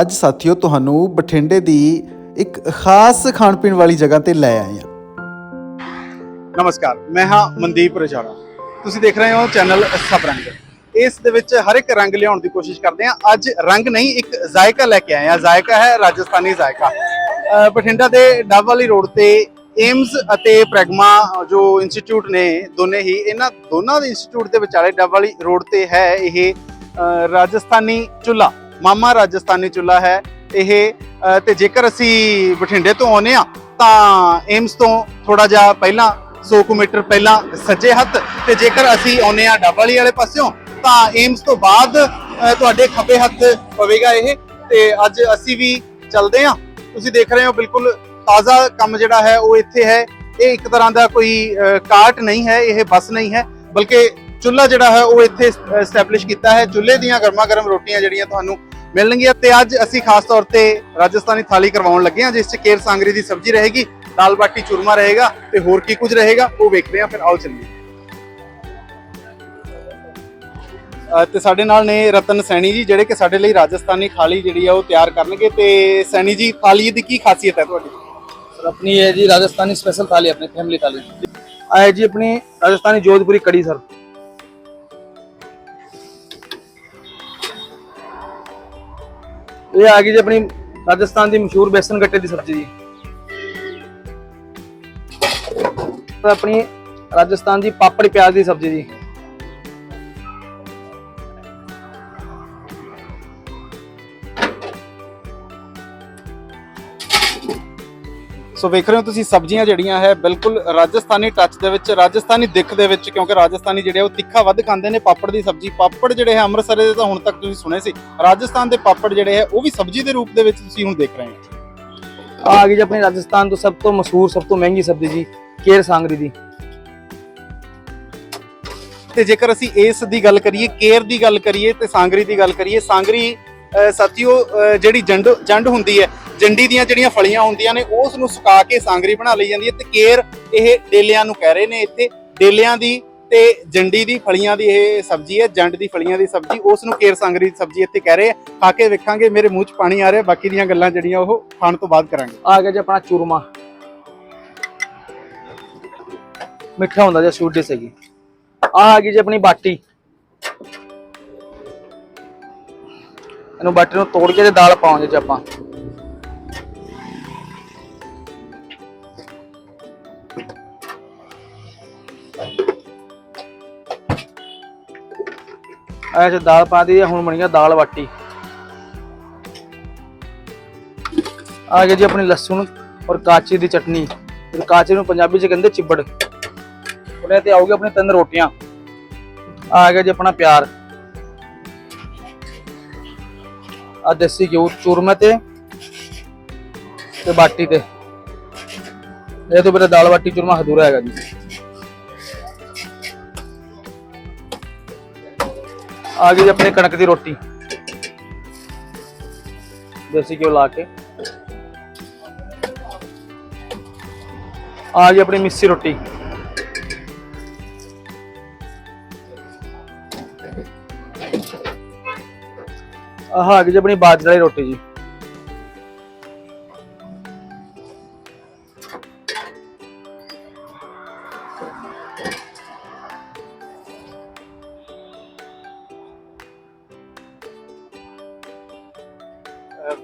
ਅੱਜ ਸਾਥੀਓ ਤੁਹਾਨੂੰ ਬਠਿੰਡੇ ਦੀ ਇੱਕ ਖਾਸ ਖਾਣ ਪੀਣ ਵਾਲੀ ਜਗ੍ਹਾ ਤੇ ਲੈ ਆਏ ਹਾਂ। ਨਮਸਕਾਰ, ਮੈਂ ਹਾਂ ਮਨਦੀਪ ਰਜਾਰਾ। ਤੁਸੀਂ ਦੇਖ ਰਹੇ ਹੋ ਚੈਨਲ ਸਬਰੰਗ ਇਸ ਦੇ ਵਿੱਚ ਹਰ ਇੱਕ ਰੰਗ ਲਿਆਉਣ ਦੀ ਕੋਸ਼ਿਸ਼ ਕਰਦੇ ਹਾਂ। ਅੱਜ ਰੰਗ ਨਹੀਂ, ਇੱਕ ਜ਼ਾਇਕਾ ਲੈ ਕੇ ਆਏ ਹਾਂ। ਜ਼ਾਇਕਾ ਹੈ ਰਾਜਸਥਾਨੀ ਜ਼ਾਇਕਾ। ਅਹ ਬਠਿੰਡਾ ਦੇ ਡੱਬ ਵਾਲੀ ਰੋਡ ਤੇ ਏਮਸ ਅਤੇ ਪ੍ਰੈਗਮਾ ਜੋ ਇੰਸਟੀਚਿਊਟ ਨੇ ਦੋਨੇ ਹੀ, ਇਹਨਾਂ ਦੋਨਾਂ ਦੇ ਇੰਸਟੀਚਿਊਟ ਦੇ ਵਿਚਾਲੇ ਡੱਬ ਵਾਲੀ ਰੋਡ ਤੇ ਹੈ ਇਹ ਅਹ ਰਾਜਸਥਾਨੀ ਚੁੱਲਾ। ਮਾਮਾ ਰਾਜਸਥਾਨੀ ਚੁੱਲਾ ਹੈ ਇਹ ਅਹ ਤੇ ਜੇਕਰ ਅਸੀਂ ਬਠਿੰਡੇ ਤੋਂ ਆਉਨੇ ਆ ਤਾਂ ਏਮਸ ਤੋਂ ਥੋੜਾ ਜਿਹਾ ਪਹਿਲਾਂ 100 ਕੁ ਮੀਟਰ ਪਹਿਲਾਂ ਸੱਜੇ ਹੱਥ ਤੇ ਜੇਕਰ ਅਸੀਂ ਆਉਨੇ ਆ ਡੱਬਾਲੀ ਵਾਲੇ ਪਾਸਿਓਂ ਤਾਂ ਏਮਸ ਤੋਂ ਬਾਅਦ ਤੁਹਾਡੇ ਖੱਬੇ ਹੱਥ ਪਵੇਗਾ ਇਹ ਤੇ ਅੱਜ ਅਸੀਂ ਵੀ ਚੱਲਦੇ ਆ ਤੁਸੀਂ ਦੇਖ ਰਹੇ ਹੋ ਬਿਲਕੁਲ ਤਾਜ਼ਾ ਕੰਮ ਜਿਹੜਾ ਹੈ ਉਹ ਇੱਥੇ ਹੈ। ਇਹ ਇੱਕ ਤਰ੍ਹਾਂ ਦਾ ਕੋਈ ਅਹ, ਕਾਰਟ ਨਹੀਂ ਹੈ ਇਹ ਬੱਸ ਨਹੀਂ ਹੈ ਬਲਕਿ ਚੁੱਲ੍ਹਾ ਜਿਹੜਾ ਹੈ ਉਹ ਇੱਥੇ ਸਟੈਬਲਿਸ਼ ਕੀਤਾ ਹੈ। ਚੁੱਲ੍ਹੇ ਦੀਆਂ ਗਰਮਾ ਗਰਮ ਰੋਟੀਆਂ ਜਿਹੜੀਆਂ ਤੁਹਾਨੂੰ ਮਿਲਣਗੀਆਂ ਤੇ ਅੱਜ ਅਸੀਂ ਖਾਸ ਤੌਰ ਤੇ ਰਾਜਸਥਾਨੀ ਥਾਲੀ ਕਰਵਾਉਣ ਲੱਗੇ ਹਾਂ ਜਿਸ 'ਚ ਕੇਰ ਸਾਂਗਰੀ ਦੀ ਸਬਜ਼ੀ ਰਹੇਗੀ ਦਾਲ ਬਾਟੀ ਚੂਰਮਾ ਰਹੇਗਾ ਤੇ ਹੋਰ ਕੀ ਕੁਝ ਰਹੇਗਾ ਉਹ ਵੇਖਦੇ ਹਾਂ ਫਿਰ ਆਓ ਚੱਲੀਏ। ਤੇ ਸਾਡੇ ਨਾਲ ਨੇ ਰਤਨ ਸੈਣੀ ਜੀ ਜਿਹੜੇ ਕਿ ਸਾਡੇ ਲਈ ਰਾਜਸਥਾਨੀ ਥਾਲੀ ਜਿਹੜੀ ਆ ਉਹ ਤਿਆਰ ਕਰਨਗੇ ਤੇ ਸੈਣੀ ਜੀ ਥਾਲੀ ਦੀ ਕੀ ਖਾਸੀਅਤ ਹੈ ਤੁਹਾਡੀ? ਸਰ ਆਪਣੀ ਹੈ ਜੀ ਰਾਜਸਥਾਨੀ ਸਪੈਸ਼ਲ ਥਾਲੀ ਆਪਣੀ ਫੈਮਿਲੀ ਥਾਲੀ। ਆਏ ਜੀ ਆਪਣੀ ਰਾਜਸਥਾਨੀ ਜੋਧਪੁਰੀ ਕੜੀ ਸਰ। ਇਹ ਆ ਗਈ ਜੀ ਆਪਣੀ ਰਾਜਸਥਾਨ ਦੀ ਮਸ਼ਹੂਰ ਬੇਸਨ ਗੱਟੇ ਦੀ ਸਬਜ਼ੀ ਜੀ। ਆਪਣੀ ਰਾਜਸਥਾਨ ਦੀ ਪਾਪੜ ਪਿਆਜ਼ ਦੀ ਸਬਜ਼ੀ ਜੀ। ਸੋ ਵੇਖ ਰਹੇ ਹੋ ਤੁਸੀਂ ਸਬਜ਼ੀਆਂ ਜਿਹੜੀਆਂ ਹੈ ਬਿਲਕੁਲ ਰਾਜਸਥਾਨੀ ਟੱਚ ਦੇ ਵਿੱਚ ਰਾਜਸਥਾਨੀ ਦਿੱਖ ਦੇ ਵਿੱਚ ਕਿਉਂਕਿ ਰਾਜਸਥਾਨੀ ਜਿਹੜੇ ਉਹ ਤਿੱਖਾ ਵੱਧ ਖਾਂਦੇ ਨੇ ਪਾਪੜ ਦੀ ਸਬਜ਼ੀ। ਪਾਪੜ ਜਿਹੜੇ ਹੈ ਅੰਮ੍ਰਿਤਸਰ ਦੇ ਤਾਂ ਹੁਣ ਤੱਕ ਤੁਸੀਂ ਸੁਣੇ ਸੀ। ਰਾਜਸਥਾਨ ਦੇ ਪਾਪੜ ਜਿਹੜੇ ਹੈ ਉਹ ਵੀ ਸਬਜ਼ੀ ਦੇ ਰੂਪ ਦੇ ਵਿੱਚ ਤੁਸੀਂ ਹੁਣ ਦੇਖ ਰਹੇ ਹੋ। ਆ ਗਈ ਜੀ ਆਪਣੇ ਰਾਜਸਥਾਨ ਤੋਂ ਸਭ ਤੋਂ ਮਸ਼ਹੂਰ ਸਭ ਤੋਂ ਮਹਿੰਗੀ ਸਬਜ਼ੀ ਜੀ ਕੇਰ ਸਾਂਗਰੀ ਦੀ। ਤੇ ਜੇਕਰ ਅਸੀਂ ਇਸ ਦੀ ਗੱਲ ਕਰੀਏ ਕੇਰ ਦੀ ਗੱਲ ਕਰੀਏ ਤੇ ਸਾਂਗਰੀ ਦੀ ਗੱਲ ਕਰੀਏ ਸਾਂਗਰੀ ਸਾਥੀਓ ਜਿਹੜੀ ਜੰਡ ਜੰਡ ਹੁੰਦੀ ਹੈ ਜੰਡੀ ਦੀਆਂ ਜਿਹੜੀਆਂ ਫਲੀਆਂ ਹੁੰਦੀਆਂ ਨੇ ਉਸ ਨੂੰ ਸੁਕਾ ਕੇ ਸਾਂਗਰੀ ਬਣਾ ਲਈ ਜਾਂਦੀ ਹੈ ਤੇ ਕੇਰ ਇਹ ਡੇਲਿਆਂ ਨੂੰ ਕਹਿ ਰਹੇ ਨੇ ਇੱਥੇ। ਡੇਲਿਆਂ ਦੀ ਤੇ ਜੰਡੀ ਦੀ ਫਲੀਆਂ ਦੀ ਇਹ ਸਬਜ਼ੀ ਹੈ, ਜੰਡ ਦੀ ਫਲੀਆਂ ਦੀ ਸਬਜ਼ੀ ਉਸ ਨੂੰ ਕੇਰ ਸਾਂਗਰੀ ਦੀ ਸਬਜ਼ੀ ਇੱਥੇ ਕਹਿ ਰਹੇ ਆ ਖਾ ਕੇ ਵੇਖਾਂਗੇ, ਮੇਰੇ ਮੂੰਹ 'ਚ ਪਾਣੀ ਆ ਰਿਹਾ, ਬਾਕੀ ਦੀਆਂ ਗੱਲਾਂ ਜਿਹੜੀਆਂ ਉਹ ਖਾਣ ਤੋਂ ਬਾਅਦ ਕਰਾਂਗੇ। ਆ ਗਿਆ ਜੀ ਆਪਣਾ ਚੂਰਮਾ। ਮਿੱਠਾ ਹੁੰਦਾ ਜੀ ਸਵੀਟ ਡਿਸ਼ ਹੈਗੀ। ਆ ਆ ਗਈ ਜੀ ਆਪਣੀ ਬਾਟੀ। ਇਹਨੂੰ ਬਾਟੀ ਨੂੰ ਤੋੜ ਕੇ ਤੇ ਦਾਲ ਪਾਵਾਂਗੇ ਜੀ ਆਪਾਂ। ਆਇਆ ਦਾਲ ਪਾ ਦੀ ਹੁਣ ਬਣੀ ਆ ਦਾਲ ਬਾਟੀ। ਆ ਗਿਆ ਜੀ ਆਪਣੀ ਲਸਣ ਔਰ ਕਾਚੀ ਦੀ ਚਟਨੀ। ਕਾਚੀ ਨੂੰ ਪੰਜਾਬੀ ਚ ਕਹਿੰਦੇ ਚਿੱਬੜ। ਉਹਨੇ ਤੇ ਆਉਗੀ ਆਪਣੇ ਤਿੰਨ ਰੋਟੀਆਂ। ਆ ਗਿਆ ਜੀ ਆਪਣਾ ਪਿਆਰ। ਆ ਦੇਸੀ ਘਿਓ, ਚੂਰਮੇ ਤੇ ਤੇ ਬਾਟੀ ਤੇ। ਇਹ ਤੋਂ ਬਿਨਾਂ ਦਾਲ ਬਾਟੀ, ਚੂਰਮਾ ਅਧੂਰਾ ਹੈਗਾ ਜੀ। ਆ ਗਈ ਜੀ ਆਪਣੀ ਕਣਕ ਦੀ ਰੋਟੀ। ਦੇਸੀ ਘਿਓ ਲਾ ਕੇ। ਆ ਗਈ ਆਪਣੀ ਮਿੱਸੀ ਰੋਟੀ। ਆਹ ਆ ਗਈ ਜੀ ਆਪਣੀ ਬਾਜਰਾ ਦੀ ਰੋਟੀ ਜੀ।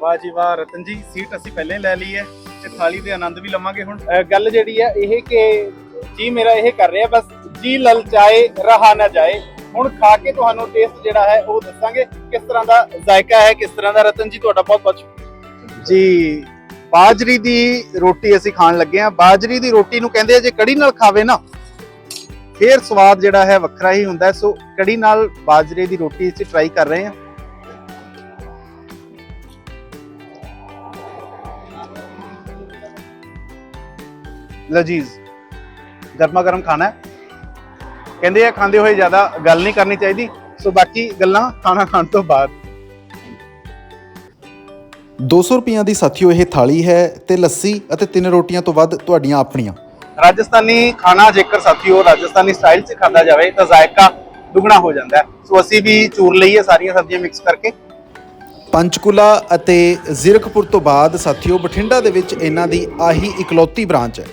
ਵਾਹ ਜੀ ਵਾਹ ਰਤਨ ਜੀ ਸੀਟ ਅਸੀਂ ਪਹਿਲਾਂ ਹੀ ਲੈ ਲਈ ਹੈ ਤੇ ਥਾਲੀ ਦੇ ਆਨੰਦ ਵੀ ਲਵਾਂਗੇ ਹੁਣ ਗੱਲ ਜਿਹੜੀ ਹੈ ਇਹ ਕਿ ਜੀ ਮੇਰਾ ਇਹ ਕਰ ਰਿਹਾ ਬਸ ਜੀ ਲਲਚਾਏ ਰਹਾ ਨਾ ਜਾਏ ਹੁਣ ਖਾ ਕੇ ਤੁਹਾਨੂੰ ਟੇਸਟ ਜਿਹੜਾ ਹੈ ਉਹ ਦੱਸਾਂਗੇ ਕਿਸ ਤਰ੍ਹਾਂ ਦਾ ਜ਼ਾਇਕਾ ਹੈ ਕਿਸ ਤਰ੍ਹਾਂ ਦਾ ਰਤਨ ਜੀ ਤੁਹਾਡਾ ਬਹੁਤ ਬਹੁਤ ਸ਼ੁਕਰੀਆ। ਜੀ ਬਾਜਰੀ ਦੀ ਰੋਟੀ ਅਸੀਂ ਖਾਣ ਲੱਗੇ ਆ ਬਾਜਰੀ ਦੀ ਰੋਟੀ ਨੂੰ ਕਹਿੰਦੇ ਆ ਜੇ ਕੜੀ ਨਾਲ ਖਾਵੇ ਨਾ ਫੇਰ ਸਵਾਦ ਜਿਹੜਾ ਹੈ ਵੱਖਰਾ ਹੀ ਹੁੰਦਾ। ਸੋ ਕੜੀ ਨਾਲ ਬਾਜਰੇ ਦੀ ਰੋਟੀ ਅਸੀਂ ਟਰਾਈ ਕਰ ਰਹੇ ਹਾਂ ਲਜੀਜ਼ ਗਰਮਾ ਗਰਮ ਖਾਣਾ ਹੈ। ਕਹਿੰਦੇ ਆ ਖਾਂਦੇ ਹੋਏ ਜ਼ਿਆਦਾ ਗੱਲ ਨਹੀਂ ਕਰਨੀ ਚਾਹੀਦੀ ਸੋ ਬਾਕੀ ਗੱਲਾਂ ਖਾਣਾ ਖਾਣ ਤੋਂ ਬਾਅਦ। 200 ਰੁਪਈਆਂ ਦੀ ਸਾਥੀਓ ਇਹ ਥਾਲੀ ਹੈ ਤੇ ਲੱਸੀ ਅਤੇ ਤਿੰਨ ਰੋਟੀਆਂ ਤੋਂ ਵੱਧ ਤੁਹਾਡੀਆਂ ਆਪਣੀਆਂ। ਰਾਜਸਥਾਨੀ ਖਾਣਾ ਜੇਕਰ ਸਾਥੀਓ ਰਾਜਸਥਾਨੀ ਸਟਾਈਲ 'ਚ ਖਾਦਾ ਜਾਵੇ ਤਾਂ ਜ਼ਾਇਕਾ ਦੁੱਗਣਾ ਹੋ ਜਾਂਦਾ ਹੈ। ਸੋ ਅਸੀਂ ਵੀ ਚੂਰ ਲਈ ਹੈ ਸਾਰੀਆਂ ਸਬਜ਼ੀਆਂ ਮਿਕਸ ਕਰਕੇ। ਪੰਚਕੂਲਾ ਅਤੇ ਜ਼ੀਰਕਪੁਰ ਤੋਂ ਬਾਅਦ ਸਾਥੀਓ ਬਠਿੰਡਾ ਦੇ ਵਿੱਚ ਇਹਨਾਂ ਦੀ ਆਹੀ ਇਕਲੌਤੀ ਬ੍ਰਾਂਚ ਹੈ।